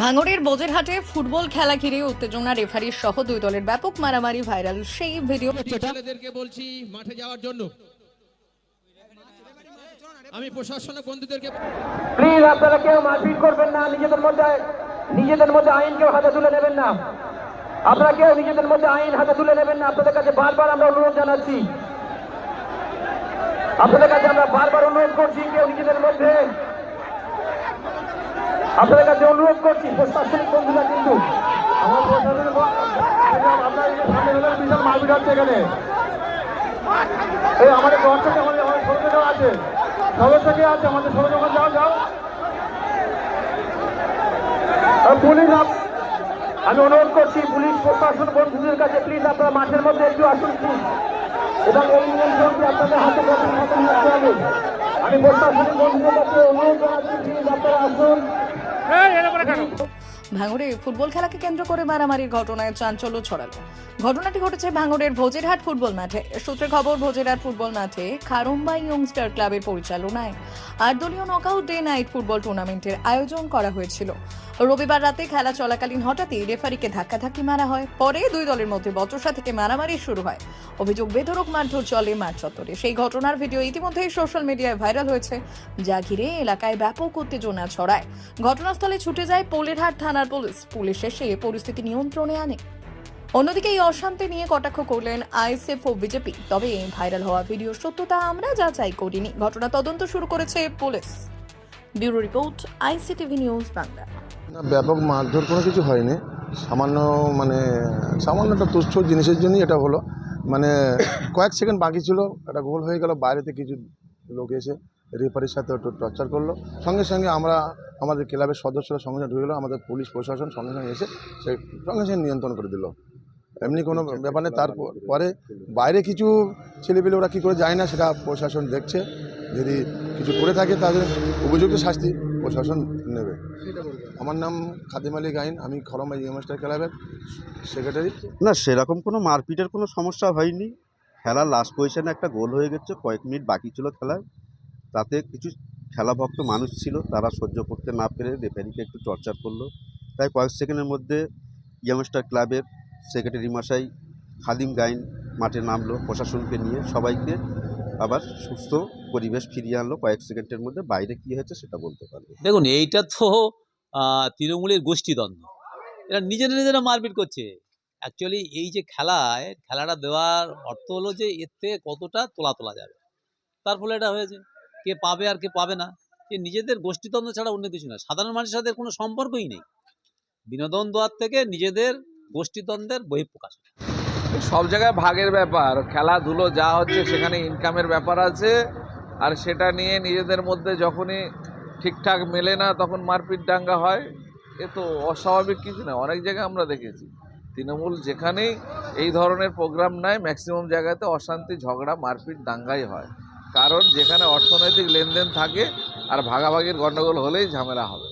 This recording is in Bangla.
ভাঙড়ের বজেরহাটে ফুটবল খেলা ঘিরে উত্তেজনা রেফারির সহ দুই দলের ব্যাপক মারামারি ভাইরাল। সেই ভিডিও ছেলেদেরকে বলছি মাঠে যাওয়ার জন্য। আমি প্রশাসনের বন্ধুদেরকে প্লিজ আপনারা কেউ মারপিট করবেন না নিজেদের মধ্যে নিজেদের মধ্যে আইন কেউ হাতে তুলে নেবেন না। আপনারা কেউ নিজেদের মধ্যে আইন হাতে তুলে নেবেন না। আপনাদের কাছে বারবার আমরা অনুরোধ জানাচ্ছি। আপনাদের কাছে আমরা বারবার অনুরোধ করছি কেউ নিজেদের মধ্যে আপনাদের কাছে অনুরোধ করছি, প্রশাসনিক বন্ধুরা কিন্তু আপনার এখানে। এই আমাদের থেকে আমাদের আছে। সদস্য কে আছে, আমাদের পুলিশ আমি অনুরোধ করছি, পুলিশ প্রশাসন বন্ধুদের কাছে প্লিজ আপনারা মাঠের মধ্যে একটু আসুন এবং আপনাদের হাতে হবে। আমি প্রশাসনিক বন্ধুদের কাছে অনুরোধ জানাচ্ছি প্লিজ আপনারা আসুন। Thank you. ভাঙড়ে ফুটবল খেলাকে কেন্দ্র করে মারামারির ঘটনায় চাঞ্চল্য ছড়ালো। ঘটনাটি ঘটেছে ভাঙড়ের ভোজেরহাট ফুটবল মাঠে। সূত্রে খবর, ভোজেরহাট ফুটবল মাঠে খারুম্বা ইয়ংস্টার ক্লাবের পরিচালনায় আট দলীয় নকআউট ডে নাইট ফুটবল টুর্নামেন্টের আয়োজন করা হয়েছিল। রবিবার রাতে খেলা চলাকালীন হঠাৎই রেফারিকে ধাক্কাধাক্কি মারা হয়। পরে দুই দলের মধ্যে বচসা থেকে মারামারি শুরু হয়। অভিযোগ বেধরক মারধর চলে মাঠ চত্বরে। সেই ঘটনার ভিডিও ইতিমধ্যেই সোশ্যাল মিডিয়ায় ভাইরাল হয়েছে। যা ঘিরে এলাকায় ব্যাপক উত্তেজনা ছড়ায়। ঘটনাস্থলে ছুটে যায় পোলেরহাট থানার পুলিশ। পুলিশ এসে পরিস্থিতি নিয়ন্ত্রণে আনে। অন্যদিকে এই অশান্তি নিয়ে কটাক্ষ করলেন আইএসএফ ও বিজেপি। তবে ভাইরাল হওয়া ভিডিও সত্যতা আমরা যাচাই করিনি। ঘটনা তদন্ত শুরু করেছে police. Bureau report, ICTV news Bangla. না, ব্যাপক মারধর কোনো কিছু হয়নি। সামান্য মানে সামান্য একটা তুচ্ছ জিনিসের জন্যই এটা হলো। মানে কয়েক সেকেন্ড বাকি ছিল, একটা গোল হয়ে গেল, বাইরেতে কিছু লোক এসে রেফারির সাথে টর্চার করল। সঙ্গে সঙ্গে আমরা আমাদের ক্লাবের সদস্যরা সঙ্গে সঙ্গে ঢুকে গেলো আমাদের পুলিশ প্রশাসন সঙ্গে সঙ্গে এসে সে সঙ্গে সঙ্গে নিয়ন্ত্রণ করে দিল। এমনি কোনো ব্যাপার নেই তারপরে বাইরে কিছু ছেলেপেলে ওরা কী করে যায় না সেটা প্রশাসন দেখছে। যদি কিছু করে থাকে তাদের উপযুক্ত শাস্তি প্রশাসন নেবে। আমার নাম খাদিম আলী গাইন আমি খরমা ইউমাস্টার ক্লাবের সেক্রেটারি। না সেরকম কোনো মারপিটের কোনো সমস্যা হয়নি। খেলার লাস্ট পজিশনে একটা গোল হয়ে গেছে কয়েক মিনিট বাকি ছিল খেলায়। তাতে কিছু খেলাভক্ত মানুষ ছিল, তারা সহ্য করতে না পেরে রেফারিকে একটু টর্চার করল। তাই কয়েক সেকেন্ডের মধ্যে ইয়াংস্টার ক্লাবের সেক্রেটারি মশাই খাদিম গাইন মাঠে নামলো প্রশাসনকে নিয়ে। সবাইকে আবার সুস্থ পরিবেশ ফিরিয়ে আনলো। কয়েক সেকেন্ডের মধ্যে বাইরে কী হয়েছে সেটা বলতে পারবে। দেখুন, এইটা তো তৃণমূলের গোষ্ঠীদ্বন্দ্ব। এরা নিজেরা নিজেরা মারপিট করছে। অ্যাকচুয়ালি এই যে খেলায়, খেলাটা দেওয়ার অর্থ হলো যে এর থেকে কতটা তোলা তোলা যাবে। তার ফলে এটা হয়েছে। কে পাবে আর কে পাবে না, এ নিজেদের গোষ্ঠীদ্বন্দ্ব ছাড়া অন্য কিছু না। সাধারণ মানুষের সাথে কোনো সম্পর্কই নেই। বিনোদন দেওয়ার থেকে নিজেদের গোষ্ঠীদ্বন্দ্বের বহিঃপ্রকাশ। সব জায়গায় ভাগের ব্যাপার। খেলাধুলো যা হচ্ছে সেখানে ইনকামের ব্যাপার আছে। আর সেটা নিয়ে নিজেদের মধ্যে যখনই ঠিকঠাক মেলে না, তখন মারপিট ডাঙ্গা হয়। এ তো অস্বাভাবিক কিছু না। অনেক জায়গায় আমরা দেখেছি। তৃণমূল যেখানেই এই ধরনের প্রোগ্রাম নেয় ম্যাক্সিমাম জায়গাতে অশান্তি, ঝগড়া, মারপিট, দাঙ্গাই হয়। কারণ যেখানে অর্থনৈতিক লেনদেন থাকে আর ভাগাভাগির গণ্ডগোল হলেই ঝামেলা হবে।